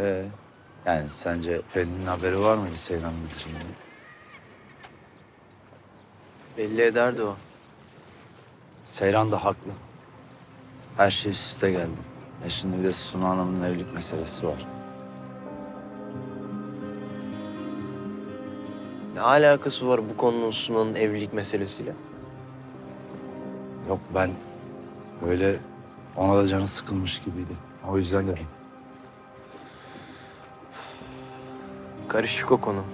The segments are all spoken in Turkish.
Ee, yani sence Pelin'in haberi var mıydı Seyran'ın gideceğini? Belli ederdi o. Seyran da haklı. Her şey üst üste geldi. E şimdi bir de Sunu Hanım'ın evlilik meselesi var. Ne alakası var bu konunun Sunan'ın evlilik meselesiyle? Yok ben böyle ona da canı sıkılmış gibiydi. O yüzden dedim. Karışık o konu.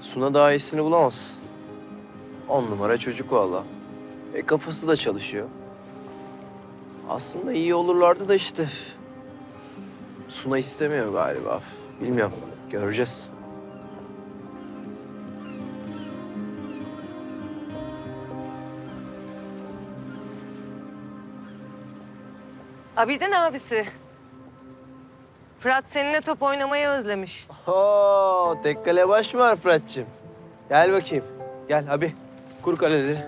Suna daha iyisini bulamaz. On numara çocuk valla. E kafası da çalışıyor. Aslında iyi olurlardı da işte. Suna istemiyor galiba. Bilmiyorum. Göreceğiz. Abidin abisi. Fırat seninle top oynamayı özlemiş. Oo, tek kale baş var Fırat'cığım? Gel bakayım. Gel abi. Kur kaleleri.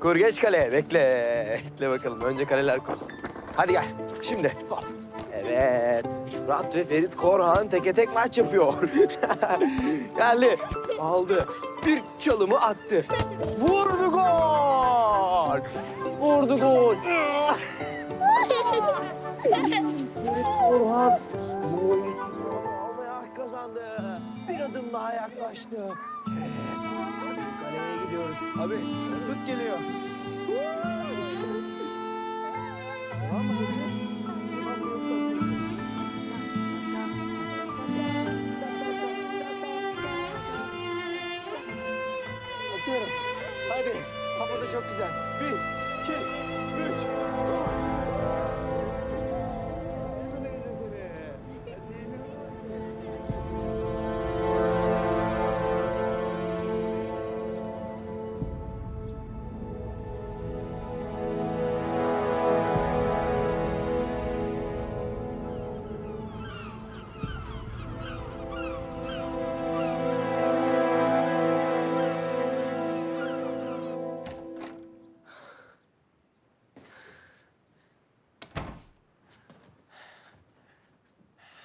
Kur geç kaleye. Bekle. Bekle bakalım. Önce kaleler kursun. Hadi gel. Şimdi. Hop. Evet. Fırat ve Ferit Korhan teke tek maç yapıyor. Geldi. Aldı. Bir çalımı attı. Vurdu gol. Vurdu gol. Orhan almaya kazandı. Bir adım daha yaklaştı. Kaleye gidiyoruz. Abi tut geliyor. Orhan mı. Hadi. Havada çok güzel. Bir, iki, üç.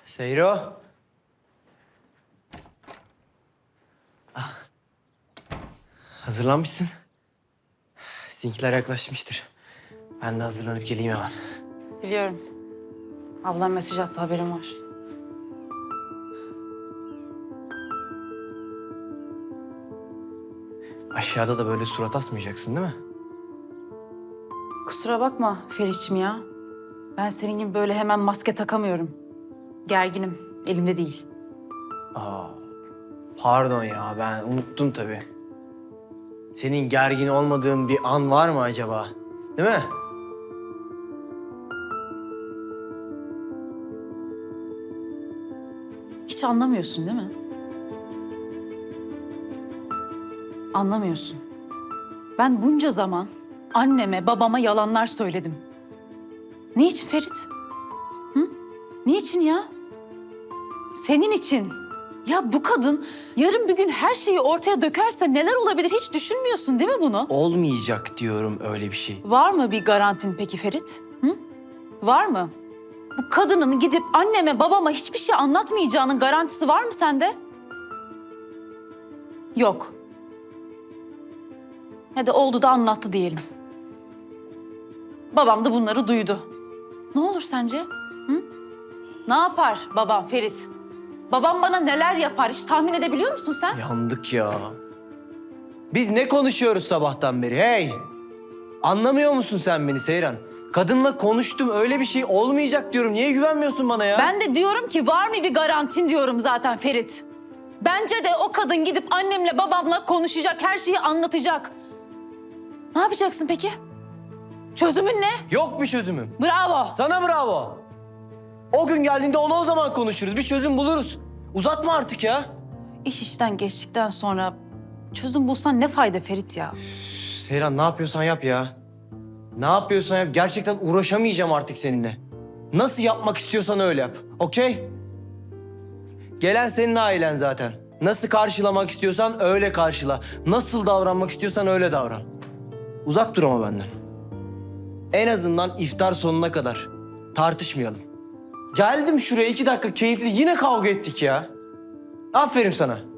Seyro. Ah. Hazırlanmışsın. Sizinkiler yaklaşmıştır. Ben de hazırlanıp geleyim hemen. Biliyorum. Ablam mesaj attı haberim var. Aşağıda da böyle surat asmayacaksın değil mi? Kusura bakma Feriç'im ya. Ben senin gibi böyle hemen maske takamıyorum. Gerginim. Elimde değil. Aa, pardon ya ben unuttum tabii. Senin gergin olmadığın bir an var mı acaba? Değil mi? Hiç anlamıyorsun değil mi? Anlamıyorsun. Ben bunca zaman anneme, babama yalanlar söyledim. Niçin Ferit? Hı? Niçin ya? Senin için. Ya bu kadın yarın bir gün her şeyi ortaya dökerse neler olabilir hiç düşünmüyorsun değil mi bunu? Olmayacak diyorum öyle bir şey. Var mı bir garantin peki Ferit? Hı? Var mı? Bu kadının gidip anneme babama hiçbir şey anlatmayacağının garantisi var mı sende? Yok. Hadi oldu da anlattı diyelim. Babam da bunları duydu. Ne olur sence? Hı? Ne yapar babam Ferit? Babam bana neler yapar hiç tahmin edebiliyor musun sen? Yandık ya. Biz ne konuşuyoruz sabahtan beri hey? Anlamıyor musun sen beni Seyran? Kadınla konuştum öyle bir şey olmayacak diyorum. Niye güvenmiyorsun bana ya? Ben de diyorum ki var mı bir garantin diyorum zaten Ferit. Bence de o kadın gidip annemle babamla konuşacak, her şeyi anlatacak. Ne yapacaksın peki? Çözümün ne? Yok bir çözümüm. Bravo. Sana bravo. O gün geldiğinde onu o zaman konuşuruz. Bir çözüm buluruz. Uzatma artık ya. İş işten geçtikten sonra çözüm bulsan ne fayda Ferit ya? Seyran ne yapıyorsan yap ya. Ne yapıyorsan yap. Gerçekten uğraşamayacağım artık seninle. Nasıl yapmak istiyorsan öyle yap. Okey? Gelen senin ailen zaten. Nasıl karşılamak istiyorsan öyle karşıla. Nasıl davranmak istiyorsan öyle davran. Uzak dur ama benden. En azından iftar sonuna kadar tartışmayalım. Geldim şuraya iki dakika keyifli yine kavga ettik ya. Aferin sana.